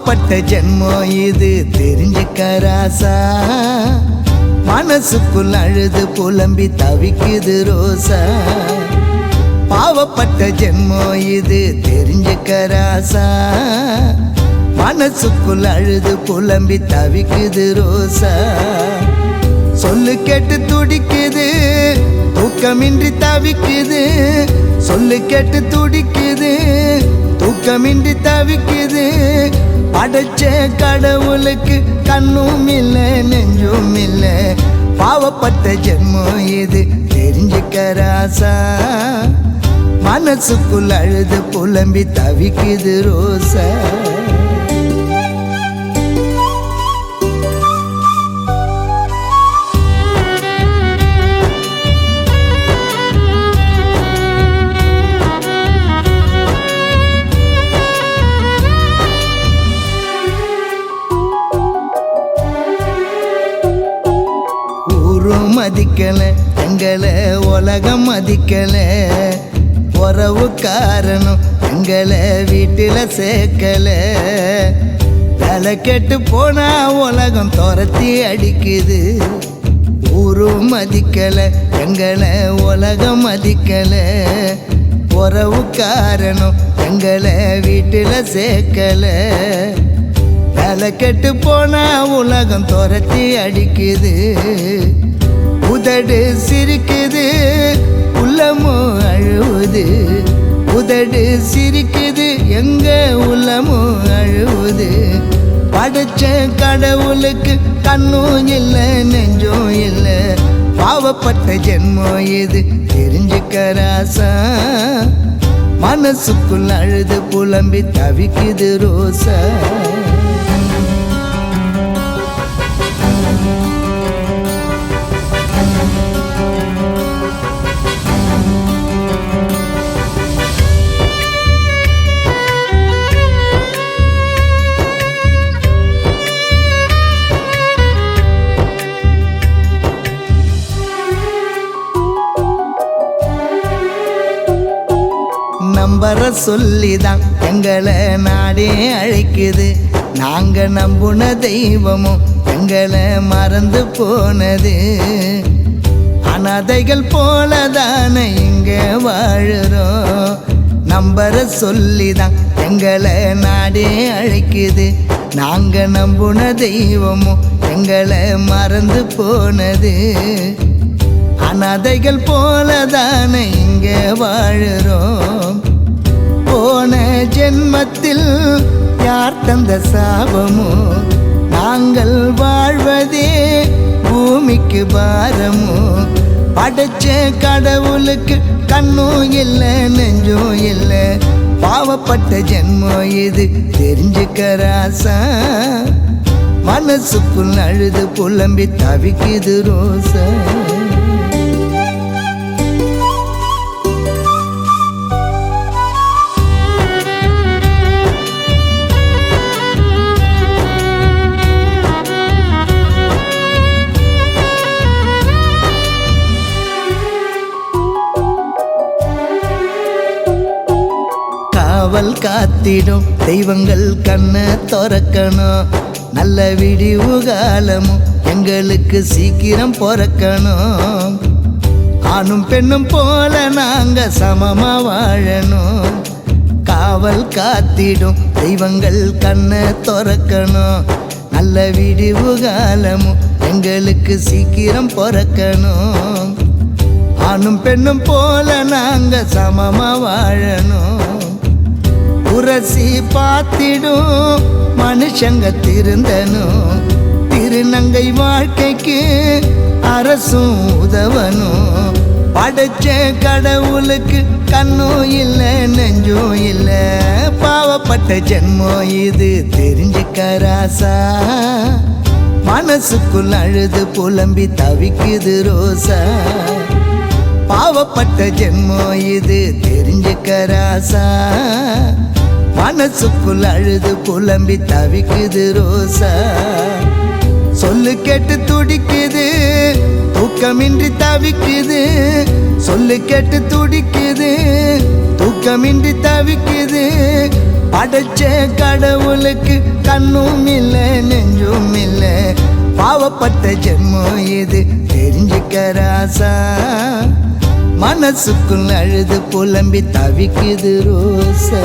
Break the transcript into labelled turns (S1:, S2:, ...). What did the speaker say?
S1: பாவப்பட்ட ஜென்மம் இது தெரிஞ்சுக்க ராசா. மனசுக்குள் அழுது புலம்பி தவிக்குது ரோசா. பாவப்பட்ட ஜென்மம் இது தெரிஞ்சுக்க ராசா. மனசுக்குள் அழுது புலம்பி தவிக்குது ரோசா. சொல்லு கேட்டு துடிக்குது தூக்கமின்றி தவிக்குது. சொல்லு கேட்டு துடிக்குது தூக்கமின்றி தவிக்குது. படைச்ச கடவுளுக்கு கண்ணும் இல்லை நெஞ்சும் இல்லை. பாவப்பட்ட ஜென்மம் இது தெரிஞ்சுக்க ராசா. மனசுக்குள் அழுது புலம்பி தவிக்குது ரோசா. ஊரும் மதிக்கல எங்களை உலகம் மதிக்கல. உறவு காரணம் எங்களை வீட்டில் சேர்க்கல. தலை கெட்டு போனா உலகம் துரத்தி அடிக்குது. ஊரு மதிக்கல எங்களை உலகம் மதிக்கல. உறவு காரணம் எங்களை வீட்டில் சேர்க்கல. தலை கெட்டு போனா உலகம் துரத்தி அடிக்குது. உதடு சிரிக்குது உள்ளமோ அழுவுது. உதடு சிரிக்குது எங்க உள்ளமோ அழுவுது. படைச்ச கடவுளுக்கு கண்ணும் இல்லை நெஞ்சும் இல்லை. பாவப்பட்ட ஜென்மம் இது தெரிஞ்சுக்க ராசா. மனசுக்குள் அழுது புலம்பி தவிக்குது ரோசா. சொல்லிதான் எங்களை நாடே அழைக்குது. நாங்க நம்புன தெய்வமும் எங்களை மறந்து போனது. அனாதைகள் போலதானே இங்க வாழுறோம். நம்பர சொல்லிதான் எங்களை நாடே அழைக்குது. நாங்க நம்புன தெய்வமும் எங்களை மறந்து போனது. அனாதைகள் போலதானே இங்க வாழுறோம். ஜென்மத்தில் யார் தந்த சாபமோ? நாங்கள் வாழ்வதே பூமிக்கு பாரமோ? படைச்ச கடவுளுக்கு கண்ணும் இல்லை நெஞ்சும் இல்லை. பாவப்பட்ட ஜென்மம் இது தெரிஞ்சுக்கராசா மனசுக்குள் அழுது புலம்பி தவிக்குது ரோசா. காத்திடும். தெய்வங்கள் கண்ணை திறக்கணும். நல்ல விடிவு காலமும் எங்களுக்கு சீக்கிரம் பிறக்கணும். ஆணும் பெண்ணும் போல நாங்க சமமா வாழணும். காவல் காத்திடும். தெய்வங்கள் கண்ணை திறக்கணும். நல்ல விடிவு காலமும் எங்களுக்கு சீக்கிரம் பிறக்கணும். ஆணும் பெண்ணும் போல நாங்க சமமா வாழணும். உரசி பார்த்திடும் மனுஷங்க திருந்தனும் திருநங்கை வாழ்க்கைக்கு அரசும் உதவனும் படைச்ச கடவுளுக்கு கண்ணும் இல்லை நெஞ்சும் இல்லை. பாவப்பட்ட ஜென்மம் இது தெரிஞ்சுக்க ராசா. மனசுக்குள் அழுது புலம்பி தவிக்குது ரோசா. பாவப்பட்ட ஜென்மம் இது தெரிஞ்சுக்க ராசா. மனசுக்குள் அழுது புலம்பி தவிக்குது ரோசா. சொல்லு கேட்டு துடிக்குது தூக்கமின்றி தவிக்குது. சொல்லு கேட்டு துடிக்குது தூக்கமின்றி தவிக்குது. படைச்ச கடவுளுக்கு கண்ணும் இல்லை நெஞ்சும் இல்லை. பாவப்பட்ட ஜென்மம் இது தெரிஞ்சுக்க ராசா. மனசுக்குள் அழுது புலம்பி தவிக்குது ரோசா.